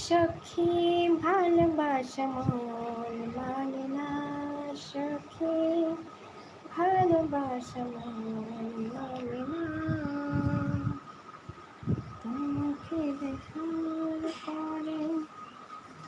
সখী ভালোবাসা